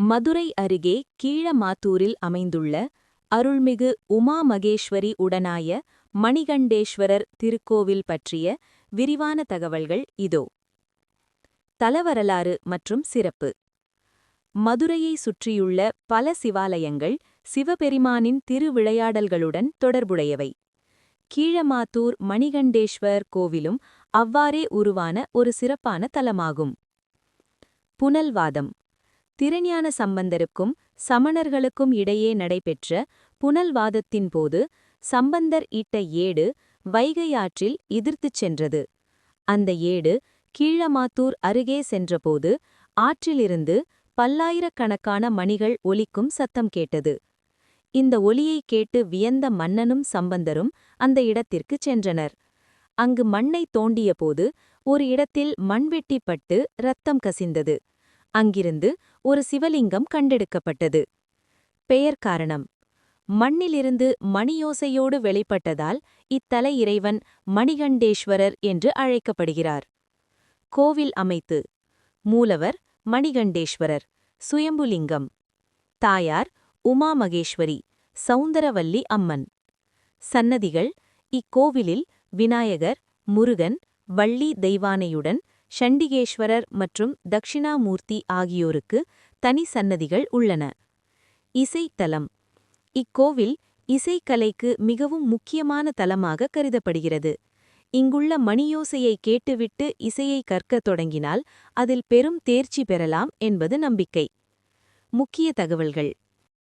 மதுரை அருகே கீழமாத்தூரில் அமைந்துள்ள அருள்மிகு உமா மகேஸ்வரி உடனாய மணிகண்டேஸ்வரர் திருக்கோவில் பற்றிய விரிவான தகவல்கள் இதோ. தலவரலாறு மற்றும் சிறப்பு. மதுரையை சுற்றியுள்ள பல சிவாலயங்கள் சிவபெருமானின் திருவிளையாடல்களுடன் தொடர்புடையவை. கீழமாத்தூர் மணிகண்டேஸ்வர் கோவிலும் அவ்வாறே உருவான ஒரு சிறப்பான தலமாகும். புனல்வாதம். திருஞான சம்பந்தருக்கும் சமணர்களுக்கும் இடையே நடைபெற்ற புனல்வாதத்தின் போது சம்பந்தர் இட்ட ஏடு வைகை ஆற்றில் எதிர்த்துச் சென்றது. அந்த ஏடு கீழமாத்தூர் அருகே சென்றபோது ஆற்றிலிருந்து பல்லாயிரக்கணக்கான மணிகள் ஒலிக்கும் சத்தம் கேட்டது. இந்த ஒலியை கேட்டு வியந்த மன்னனும் சம்பந்தரும் அந்த இடத்திற்குச் சென்றனர். அங்கு மண்ணை தோண்டியபோது ஒரு இடத்தில் மண்வெட்டிப்பட்டு இரத்தம் கசிந்தது. அங்கிருந்து ஒரு சிவலிங்கம் கண்டெடுக்கப்பட்டது. பெயர் காரணம். மண்ணிலிருந்து மணியோசையோடு வெளிப்பட்டதால் இத்தல இறைவன் மணிகண்டேஸ்வரர் என்று அழைக்கப்படுகிறார். கோவில் அமைத்து. மூலவர் மணிகண்டேஸ்வரர். சுயம்புலிங்கம். தாயார் உமா மகேஸ்வரி சவுந்தரவல்லி அம்மன். சன்னதிகள். இக்கோவிலில் விநாயகர் முருகன் வள்ளி தெய்வானையுடன் சண்டிகேஸ்வரர் மற்றும் தக்ஷிணாமூர்த்தி ஆகியோருக்கு தனி சன்னதிகள் உள்ளன. இசைத்தலம். இக்கோவில் இசைக்கலைக்கு மிகவும் முக்கியமான தலமாக கருதப்படுகிறது. இங்குள்ள மணியோசையை கேட்டுவிட்டு இசையை கற்கத் தொடங்கினால் அதில் பெரும் தேர்ச்சி பெறலாம் என்பது நம்பிக்கை. முக்கிய தகவல்கள்.